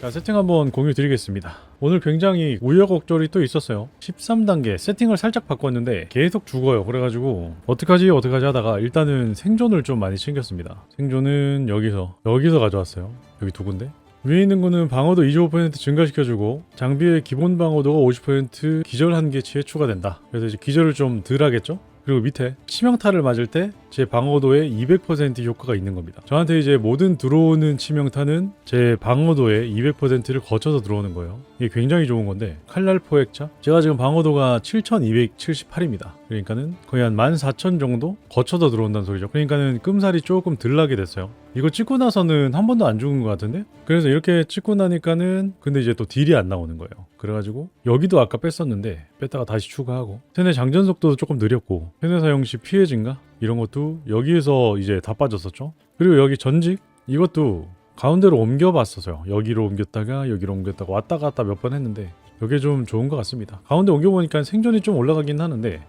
자, 세팅 한번 공유 드리겠습니다. 오늘 굉장히 우여곡절이 또 있었어요. 13단계 세팅을 살짝 바꿨는데 계속 죽어요. 그래가지고 어떡하지 어떡하지 하다가 일단은 생존을 좀 많이 챙겼습니다. 생존은 여기서 여기서 가져왔어요. 여기 두 군데. 위에 있는 거는 방어도 25% 증가시켜주고 장비의 기본 방어도가 50% 기절 한계치에 추가된다. 그래서 이제 기절을 좀 덜 하겠죠? 그리고 밑에 치명타를 맞을 때 제 방어도에 200% 효과가 있는 겁니다. 저한테 이제 모든 들어오는 치명타는 제 방어도의 200%를 거쳐서 들어오는 거예요. 이게 굉장히 좋은 건데 칼날 포획자 제가 지금 방어도가 7278입니다. 그러니까는 거의 한 14,000 정도 거쳐서 들어온다는 소리죠. 그러니까는 끔살이 조금 덜 나게 됐어요. 이거 찍고 나서는 한 번도 안 죽은 것 같은데? 그래서 이렇게 찍고 나니까는 근데 이제 또 딜이 안 나오는 거예요. 그래가지고 여기도 아까 뺐었는데 뺐다가 다시 추가하고 세네 장전 속도도 조금 느렸고 세네 사용 시 피해 증가 이런 것도 여기에서 이제 다 빠졌었죠. 그리고 여기 전직 이것도 가운데로 옮겨봤었어요. 여기로 옮겼다가 여기로 옮겼다가 왔다 갔다 몇 번 했는데 이게 좀 좋은 것 같습니다. 가운데 옮겨보니까 생존이 좀 올라가긴 하는데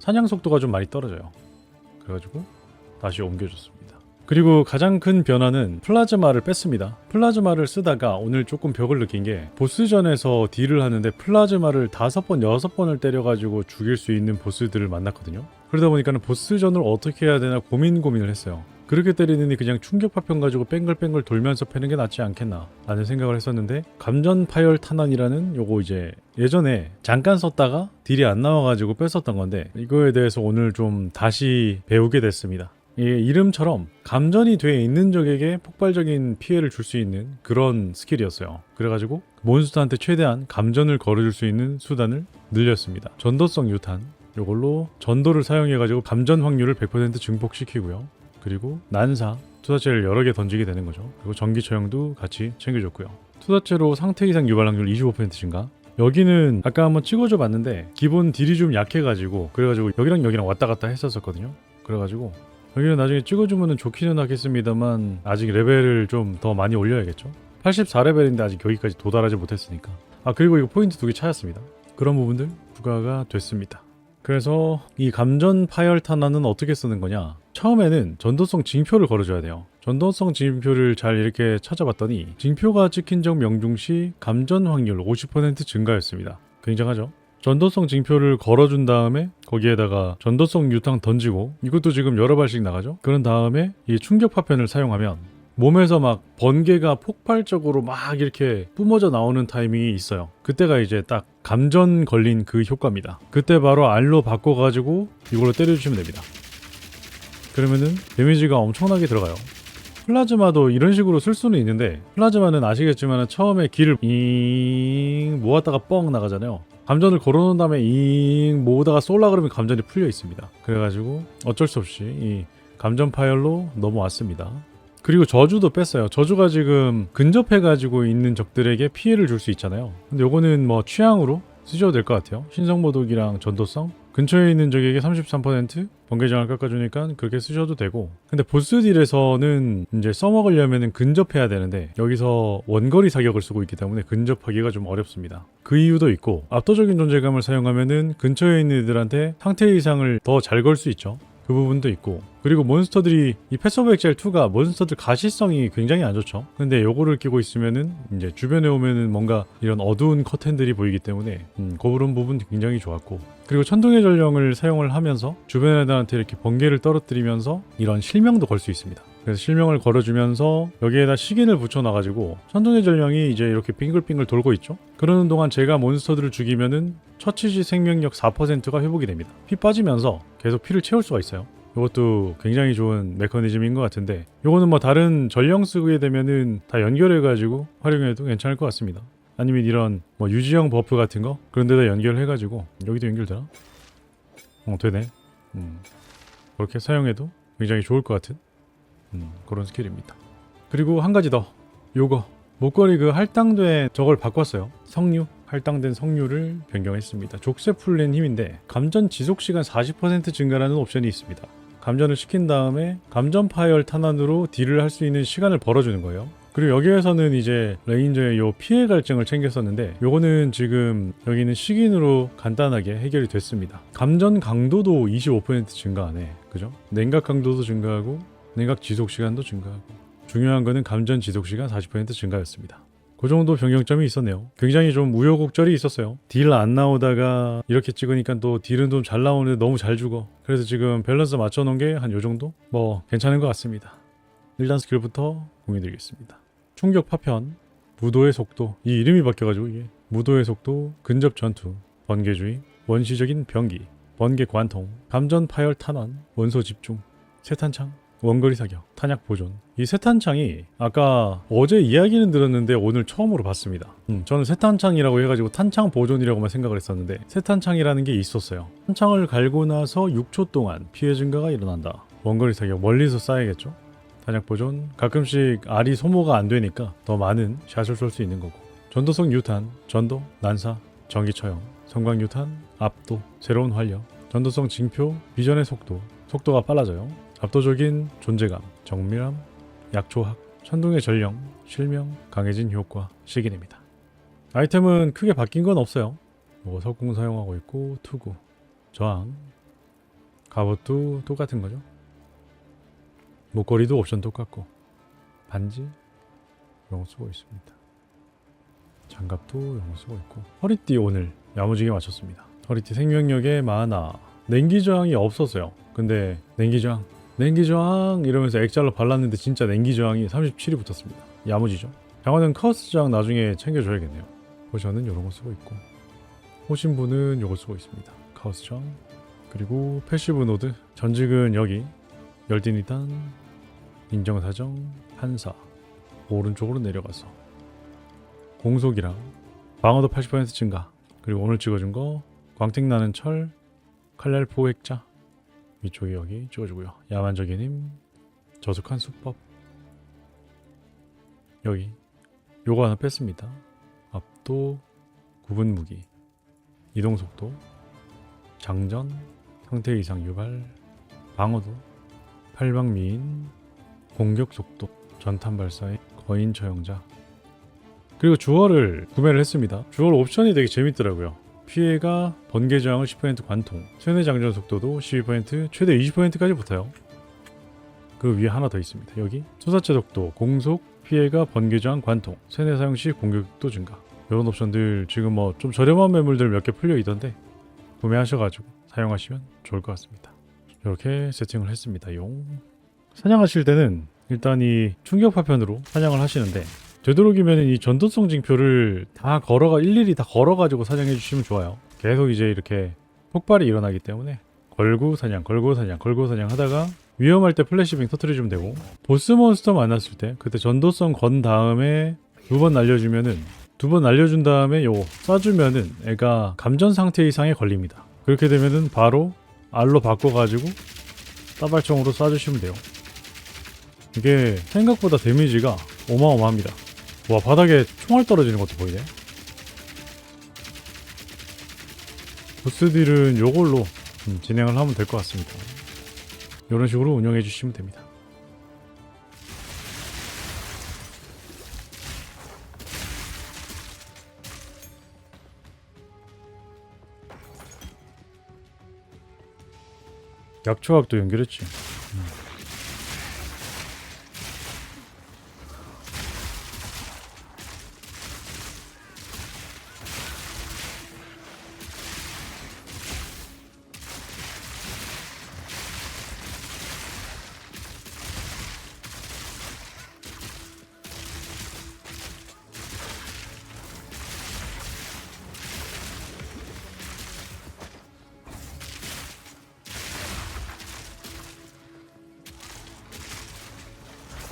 사냥 속도가 좀 많이 떨어져요. 그래가지고 다시 옮겨줬습니다. 그리고 가장 큰 변화는 플라즈마를 뺐습니다. 플라즈마를 쓰다가 오늘 조금 벽을 느낀 게 보스전에서 딜을 하는데 플라즈마를 다섯 번, 여섯 번을 때려가지고 죽일 수 있는 보스들을 만났거든요. 그러다 보니까는 보스전을 어떻게 해야 되나 고민 고민을 했어요. 그렇게 때리느니 그냥 충격 파편 가지고 뺑글뺑글 돌면서 패는 게 낫지 않겠나 라는 생각을 했었는데 감전 파열 탄환이라는 요거 이제 예전에 잠깐 썼다가 딜이 안 나와가지고 뺐었던 건데 이거에 대해서 오늘 좀 다시 배우게 됐습니다. 이 이름처럼 감전이 돼 있는 적에게 폭발적인 피해를 줄 수 있는 그런 스킬이었어요. 그래가지고 몬스터한테 최대한 감전을 걸어줄 수 있는 수단을 늘렸습니다. 전도성 유탄 요걸로 전도를 사용해가지고 감전 확률을 100% 증폭시키고요. 그리고 난사 투사체를 여러 개 던지게 되는 거죠. 그리고 전기 처형도 같이 챙겨줬고요. 투사체로 상태 이상 유발 확률 25% 증가. 여기는 아까 한번 찍어줘 봤는데 기본 딜이 좀 약해가지고 그래가지고 여기랑 여기랑 왔다 갔다 했었었거든요. 그래가지고 여기는 나중에 찍어주면 좋기는 하겠습니다만 아직 레벨을 좀 더 많이 올려야겠죠. 84레벨인데 아직 여기까지 도달하지 못했으니까. 아 그리고 이거 포인트 두 개 찾았습니다. 그런 부분들 부과가 됐습니다. 그래서 이 감전 파열 탄환은 어떻게 쓰는 거냐? 처음에는 전도성 징표를 걸어줘야 돼요. 전도성 징표를 잘 이렇게 찾아봤더니 징표가 찍힌 적 명중 시 감전 확률 50% 증가였습니다. 굉장하죠? 전도성 징표를 걸어준 다음에 거기에다가 전도성 유탕 던지고 이것도 지금 여러 발씩 나가죠? 그런 다음에 이 충격 파편을 사용하면 몸에서 막 번개가 폭발적으로 막 이렇게 뿜어져 나오는 타이밍이 있어요. 그때가 이제 딱 감전 걸린 그 효과입니다. 그때 바로 알로 바꿔가지고 이걸로 때려주시면 됩니다. 그러면은 데미지가 엄청나게 들어가요. 플라즈마도 이런 식으로 쓸 수는 있는데 플라즈마는 아시겠지만 처음에 길을 잉 모았다가 뻥 나가잖아요. 감전을 걸어놓은 다음에 잉 모으다가 쏠라 그러면 감전이 풀려 있습니다. 그래가지고 어쩔 수 없이 이 감전 파열로 넘어왔습니다. 그리고 저주도 뺐어요. 저주가 지금 근접해가지고 있는 적들에게 피해를 줄 수 있잖아요. 근데 요거는 뭐 취향으로 쓰셔도 될 것 같아요. 신성모독이랑 전도성 근처에 있는 적에게 33% 번개장을 깎아주니까 그렇게 쓰셔도 되고. 근데 보스 딜에서는 이제 써먹으려면 근접해야 되는데 여기서 원거리 사격을 쓰고 있기 때문에 근접하기가 좀 어렵습니다. 그 이유도 있고 압도적인 존재감을 사용하면은 근처에 있는 애들한테 상태 이상을 더 잘 걸 수 있죠 그 부분도 있고. 그리고 몬스터들이 이 패스 오브 엑셀 2가 몬스터들 가시성이 굉장히 안 좋죠. 근데 요거를 끼고 있으면은 이제 주변에 오면은 뭔가 이런 어두운 커튼들이 보이기 때문에 음, 그런 부분 굉장히 좋았고. 그리고 천둥의 전령을 사용을 하면서 주변 애들한테 이렇게 번개를 떨어뜨리면서 이런 실명도 걸 수 있습니다 그래서 실명을 걸어주면서 여기에다 시긴을 붙여놔가지고 천둥의 전령이 이제 이렇게 빙글빙글 돌고 있죠. 그러는 동안 제가 몬스터들을 죽이면은 처치시 생명력 4%가 회복이 됩니다. 피 빠지면서 계속 피를 채울 수가 있어요. 이것도 굉장히 좋은 메커니즘인 것 같은데 이거는 뭐 다른 전령 쓰게 되면은 다 연결해가지고 활용해도 괜찮을 것 같습니다. 아니면 이런 뭐 유지형 버프 같은 거? 그런 데다 연결해가지고 여기도 연결되나? 어 되네. 음, 그렇게 사용해도 굉장히 좋을 것 같은 음, 그런 스킬입니다. 그리고 한 가지 더. 요거. 목걸이 그 할당된 저걸 바꿨어요. 성류? 할당된 성류를 변경했습니다. 족쇄 풀린 힘인데 감전 지속 시간 40% 증가라는 옵션이 있습니다. 감전을 시킨 다음에 감전 파열 탄환으로 딜을 할 수 있는 시간을 벌어주는 거예요. 그리고 여기에서는 이제 레인저의 요 피해 갈증을 챙겼었는데 요거는 지금 여기는 식인으로 간단하게 해결이 됐습니다. 감전 강도도 25% 증가하네. 그죠? 냉각 강도도 증가하고 냉각 지속 시간도 증가하고 중요한 거는 감전 지속 시간 40% 증가였습니다. 그 정도 변경점이 있었네요. 굉장히 좀 우여곡절이 있었어요. 딜 안 나오다가 이렇게 찍으니까 또 딜은 좀 잘 나오는데 너무 잘 죽어. 그래서 지금 밸런스 맞춰놓은 게 한 요 정도? 뭐 괜찮은 것 같습니다. 일단 스킬부터 공유드리겠습니다. 충격 파편, 무도의 속도. 이 이름이 바뀌어가지고 이게 무도의 속도, 근접 전투, 번개주의, 원시적인 병기, 번개 관통, 감전 파열 탄환, 원소 집중, 세탄창, 원거리 사격, 탄약 보존. 이 세탄창이 아까 어제 이야기는 들었는데 오늘 처음으로 봤습니다. 음, 저는 세탄창이라고 해가지고 탄창 보존이라고만 생각을 했었는데 세탄창이라는 게 있었어요. 탄창을 갈고 나서 6초 동안 피해 증가가 일어난다. 원거리 사격 멀리서 쏴야겠죠? 탄약 보존 가끔씩 알이 소모가 안 되니까 더 많은 샷을 쏠 수 있는 거고 전도성 유탄, 전도, 난사, 전기 처형, 성광 유탄, 압도, 새로운 활력, 전도성 징표, 비전의 속도, 속도가 빨라져요. 압도적인 존재감, 정밀함, 약초학, 천둥의 전령, 실명, 강해진 효과, 시기입니다. 아이템은 크게 바뀐 건 없어요. 뭐 석궁 사용하고 있고 투구, 저항, 갑옷도 똑같은 거죠. 목걸이도 옵션 똑같고 반지 거 쓰고 있습니다. 장갑도 거 쓰고 있고 허리띠 오늘 야무지게 맞췄습니다. 허리띠 생명력에 많아 냉기 저항이 없었어요. 근데 냉기 저항 냉기 저항 이러면서 액자로 발랐는데 진짜 냉기 저항이 37이 붙었습니다. 야무지죠? 장화는 저항 나중에 챙겨줘야겠네요. 포션은 이런 거 쓰고 있고. 호신부는 이거 쓰고 있습니다. 저항. 그리고 패시브 노드. 전직은 여기. 열딘이단. 인정사정. 한사. 오른쪽으로 내려가서. 공속이랑 방어도 80% 증가. 그리고 오늘 찍어준 거. 광택 나는 철. 칼날 포획자 위쪽에 여기 찍어주고요. 힘 저속한 수법. 여기 요거 하나 뺐습니다. 압도 구분 무기 이동 속도 장전 상태 이상 유발 방어도 팔방 미인 공격 속도 전탄 발사의 거인 처형자. 그리고 주얼을 구매를 했습니다. 주얼 옵션이 되게 재밌더라고요 피해가 번개 저항을 10% 관통 세뇌 장전 속도도 12% 최대 20%까지 붙어요 그 위에 하나 더 있습니다 여기 투사체 속도 공속 피해가 번개 저항 관통 세뇌 사용 시 공격도 증가 이런 옵션들 지금 뭐 좀 저렴한 매물들 몇 개 풀려 있던데 구매하셔가지고 사용하시면 좋을 것 같습니다 이렇게 세팅을 했습니다. 용. 사냥하실 때는 일단 이 충격 파편으로 사냥을 하시는데 되도록이면 이 전도성 징표를 다 걸어가 일일이 다 걸어가지고 사냥해 주시면 좋아요. 계속 이제 이렇게 폭발이 일어나기 때문에 걸고 사냥, 걸고 사냥, 걸고 사냥 하다가 위험할 때 플래시빙 터트려주면 되고 보스 몬스터 만났을 때 그때 전도성 건 다음에 두 번 날려주면은 두 번 날려준 다음에 요 쏴주면은 애가 감전 상태 이상에 걸립니다. 그렇게 되면은 바로 알로 바꿔가지고 따발총으로 쏴주시면 돼요. 이게 생각보다 데미지가 어마어마합니다. 와 바닥에 총알 떨어지는 것도 보이네. 보스 딜은 요걸로 음, 진행을 하면 될 것 같습니다. 이런 식으로 운영해 주시면 됩니다. 약초학도 연결했지.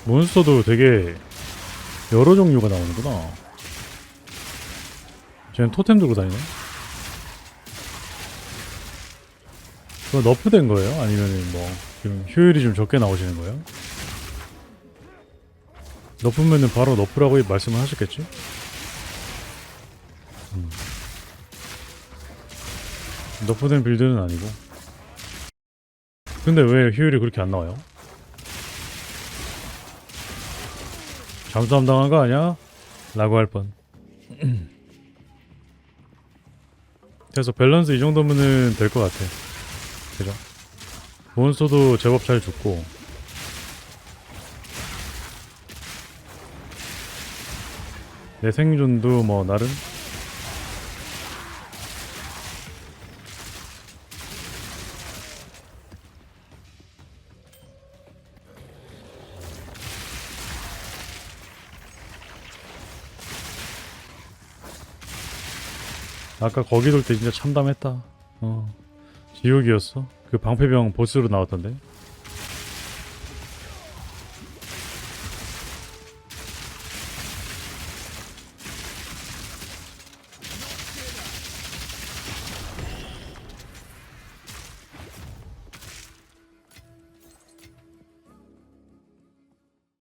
몬스터도 되게 여러 종류가 나오는구나. 쟤는 토템 들고 다니네. 그거 너프된 거예요? 아니면 뭐 지금 효율이 좀 적게 나오시는 거예요? 너프면은 바로 너프라고 말씀을 하셨겠지? 음. 너프된 빌드는 아니고. 근데 왜 효율이 그렇게 안 나와요? 잠수함 당한 거 아니야? 라고 할 뻔. 그래서 밸런스 이 정도면은 될 것 같아. 그죠? 몬스터도 제법 잘 죽고. 내 생존도 뭐 나름 아까 거기 돌 때 진짜 참담했다. 어 지옥이었어. 그 방패병 보스로 나왔던데